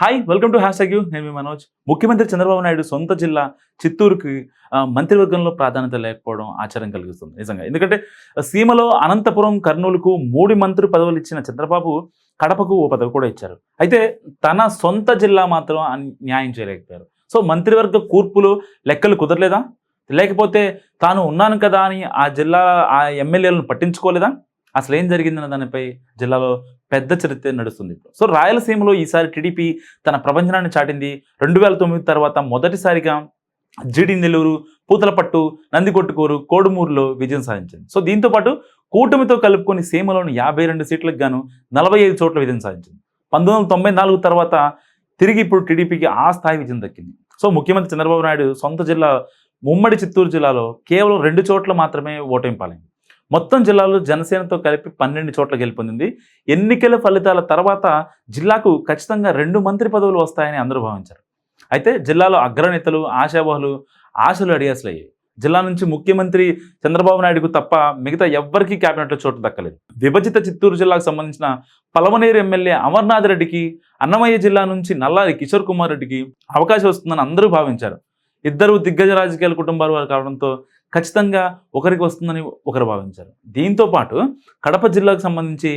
Hi welcome to hash you నేను మీ మనోజ్. ముఖ్యమంత్రి చంద్రబాబు నాయుడు సొంత జిల్లా చిత్తూరుకి మంత్రివర్గంలో ప్రాధాన్యత లేకపోవడం ఆశ్చర్యం కలిగిస్తుంది. నిజంగా. ఎందుకంటే సీమలో అనంతపురం కర్నూలుకు మూడు మంత్రి పదవులు ఇచ్చిన చంద్రబాబు కడపకు ఓ పదవి కూడా ఇచ్చారు. అయితే తన సొంత జిల్లా మాత్రం న్యాయం చేయలేకపోయారు. సో మంత్రివర్గ కూర్పులు లెక్కలు కుదరలేదా? లేకపోతే తాను ఉన్నాను కదా అని ఆ జిల్లా ఆ ఎమ్మెల్యేలను పట్టించుకోలేదా? అసలు ఏం జరిగిందన్న దానిపై జిల్లాలో పెద్ద చరిత్ర నడుస్తుంది ఇప్పుడు. సో రాయలసీమలో ఈసారి టీడీపీ తన ప్రపంచనాన్ని చాటింది. రెండు వేల తొమ్మిది తర్వాత మొదటిసారిగా జిడి నెల్లూరు పూతలపట్టు నందికొట్టుకూరు కోడుమూరులో విజయం సాధించింది. సో దీంతో పాటు కూటమితో కలుపుకొని సీమలోని యాభై రెండు సీట్లకు గాను నలభై ఐదు చోట్ల విజయం సాధించింది. పంతొమ్మిది వందల తొంభై నాలుగు తర్వాత తిరిగి ఇప్పుడు టీడీపీకి ఆ స్థాయి విజయం దక్కింది. సో ముఖ్యమంత్రి చంద్రబాబు నాయుడు సొంత జిల్లా ముమ్మడి చిత్తూరు జిల్లాలో కేవలం రెండు చోట్ల మాత్రమే ఓటమి పాలైంది. మొత్తం జిల్లాలో జనసేనతో కలిపి పన్నెండు చోట్ల గెలుపొందింది. ఎన్నికల ఫలితాల తర్వాత జిల్లాకు ఖచ్చితంగా రెండు మంత్రి పదవులు వస్తాయని అందరూ భావించారు. అయితే జిల్లాలో అగ్రనేతలు ఆశావహులు ఆశలు అడియాసలయ్యాయి జిల్లా నుంచి ముఖ్యమంత్రి చంద్రబాబు నాయుడుకు తప్ప మిగతా ఎవ్వరికీ క్యాబినెట్లో చోటు దక్కలేదు. విభజిత చిత్తూరు జిల్లాకు సంబంధించిన పలమనేరు ఎమ్మెల్యే అమర్నాథ్ రెడ్డికి అన్నమయ్య జిల్లా నుంచి నల్లారి కిషోర్ కుమార్ రెడ్డికి అవకాశం వస్తుందని అందరూ భావించారు. ఇద్దరు దిగ్గజ రాజకీయాల కుటుంబాల వారు కావడంతో ఖచ్చితంగా ఒకరికి వస్తుందని ఒకరు భావించారు. దీంతో పాటు కడప జిల్లాకు సంబంధించి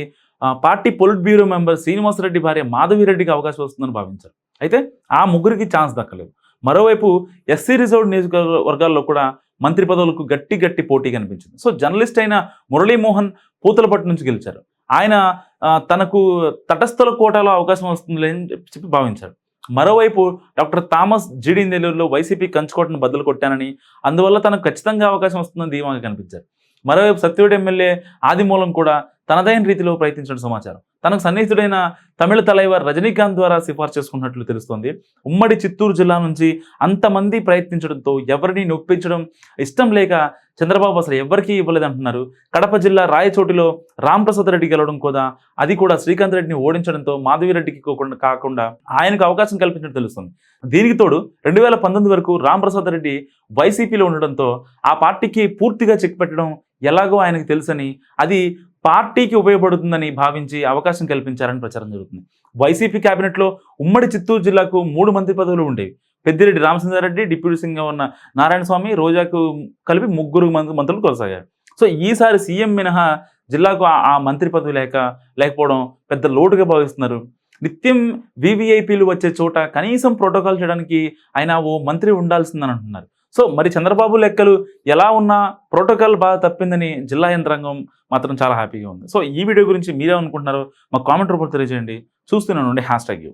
party polit bureau member Srinivasareddy భార్య మాధవిరెడ్డికి అవకాశం వస్తుందని భావించారు. అయితే ఆ ముగ్గురికి ఛాన్స్ దక్కలేదు. మరోవైపు ఎస్సీ రిజర్వ్డ్ నియోజకవర్గాల్లో కూడా మంత్రి పదవులకు గట్టి గట్టి పోటీ కనిపించింది. సో జర్నలిస్ట్ అయిన మురళీమోహన్ పూతలపట్టు నుంచి గెలిచారు. ఆయన తనకు తటస్థల కోటాలో అవకాశం వస్తుంది అని చెప్పి భావించారు. మరోవైపు డాక్టర్ థామస్ జిడి నెల్లూరులో వైసీపీ కంచుకోటను బద్దలు కొట్టానని అందువల్ల తనకు ఖచ్చితంగా అవకాశం వస్తుందని ధీమాగా కనిపించారు. మరోవైపు సత్యుడు ఎమ్మెల్యే ఆదిమూలం కూడా తనదైన రీతిలో ప్రయత్నించిన సమాచారం. తనకు సన్నిహితుడైన తమిళ తలైవర్ రజనీకాంత్ ద్వారా సిఫార్సు చేసుకున్నట్లు తెలుస్తోంది. ఉమ్మడి చిత్తూరు జిల్లా నుంచి అంతమంది ప్రయత్నించడంతో ఎవరిని నొప్పించడం ఇష్టం లేక చంద్రబాబు అసలు ఎవరికీ ఇవ్వలేదంటున్నారు. కడప జిల్లా రాయచోటిలో రాంప్రసాద్ రెడ్డి గెలవడం కూడా అది కూడా శ్రీకాంత్ రెడ్డిని ఓడించడంతో మాధవిరెడ్డికి కాకుండా కాకుండా ఆయనకు అవకాశం కల్పించినట్టు తెలుస్తుంది. దీనికి తోడు రెండు వేల పంతొమ్మిది వరకు రాంప్రసాద్ రెడ్డి వైసీపీలో ఉండడంతో ఆ పార్టీకి పూర్తిగా చెక్ పెట్టడం ఎలాగో ఆయనకు తెలుసని అది పార్టీకి ఉపయోగపడుతుందని భావించి అవకాశం కల్పించారని ప్రచారం జరుగుతుంది. వైసీపీ కేబినెట్లో ఉమ్మడి చిత్తూరు జిల్లాకు మూడు మంత్రి పదవులు ఉండేవి. పెద్దిరెడ్డి రామచంద్రారెడ్డి డిప్యూటీ సింగ్గా ఉన్న నారాయణ స్వామి రోజాకు కలిపి ముగ్గురు మంత్రి మంత్రులు కొనసాగారు. సో ఈసారి సీఎం మినహా జిల్లాకు ఆ- మంత్రి పదవి లేక లేకపోవడం పెద్ద లోటుగా భావిస్తున్నారు. నిత్యం వివిఐపీలు వచ్చే చోట కనీసం ప్రోటోకాల్ చేయడానికి ఆయన ఓ మంత్రి ఉండాల్సిందని అంటున్నారు సో మరి చంద్రబాబు లెక్కలు ఎలా ఉన్నా ప్రోటోకాల్ బాగా తప్పిందని జిల్లా యంత్రాంగం మాత్రం చాలా హ్యాపీగా ఉంది. సో ఈ వీడియో గురించి మీరే అనుకుంటున్నారో మా కామెంట్ రూపంలో తెలియజేయండి. చూస్తున్నాను హ్యాష్ ట్యాగ్ యూ.